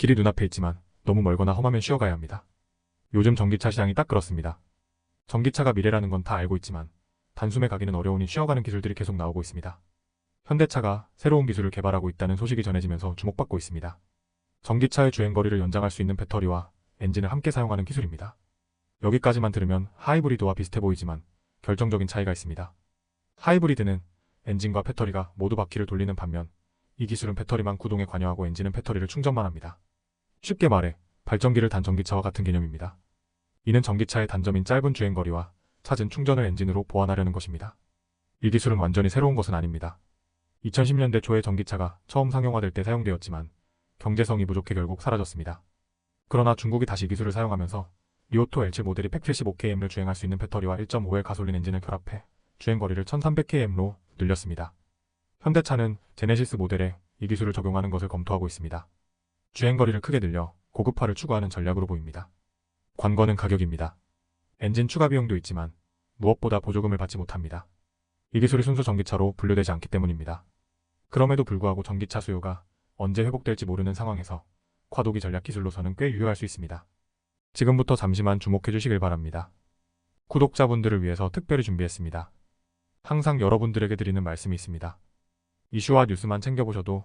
길이 눈앞에 있지만 너무 멀거나 험하면 쉬어가야 합니다. 요즘 전기차 시장이 딱 그렇습니다. 전기차가 미래라는 건 다 알고 있지만 단숨에 가기는 어려우니 쉬어가는 기술들이 계속 나오고 있습니다. 현대차가 새로운 기술을 개발하고 있다는 소식이 전해지면서 주목받고 있습니다. 전기차의 주행거리를 연장할 수 있는 배터리와 엔진을 함께 사용하는 기술입니다. 여기까지만 들으면 하이브리드와 비슷해 보이지만 결정적인 차이가 있습니다. 하이브리드는 엔진과 배터리가 모두 바퀴를 돌리는 반면 이 기술은 배터리만 구동에 관여하고 엔진은 배터리를 충전만 합니다. 쉽게 말해 발전기를 단 전기차와 같은 개념입니다. 이는 전기차의 단점인 짧은 주행거리와 찾은 충전을 엔진으로 보완하려는 것입니다. 이 기술은 완전히 새로운 것은 아닙니다. 2010년대 초에 전기차가 처음 상용화될 때 사용되었지만 경제성이 부족해 결국 사라졌습니다. 그러나 중국이 다시 이 기술을 사용하면서 리오토 L7 모델이 175km를 주행할 수 있는 배터리와 1.5의 가솔린 엔진을 결합해 주행거리를 1300km로 늘렸습니다. 현대차는 제네시스 모델에 이 기술을 적용하는 것을 검토하고 있습니다. 주행거리를 크게 늘려 고급화를 추구하는 전략으로 보입니다. 관건은 가격입니다. 엔진 추가 비용도 있지만 무엇보다 보조금을 받지 못합니다. 이 기술이 순수 전기차로 분류되지 않기 때문입니다. 그럼에도 불구하고 전기차 수요가 언제 회복될지 모르는 상황에서 과도기 전략 기술로서는 꽤 유효할 수 있습니다. 지금부터 잠시만 주목해 주시길 바랍니다. 구독자분들을 위해서 특별히 준비했습니다. 항상 여러분들에게 드리는 말씀이 있습니다. 이슈와 뉴스만 챙겨보셔도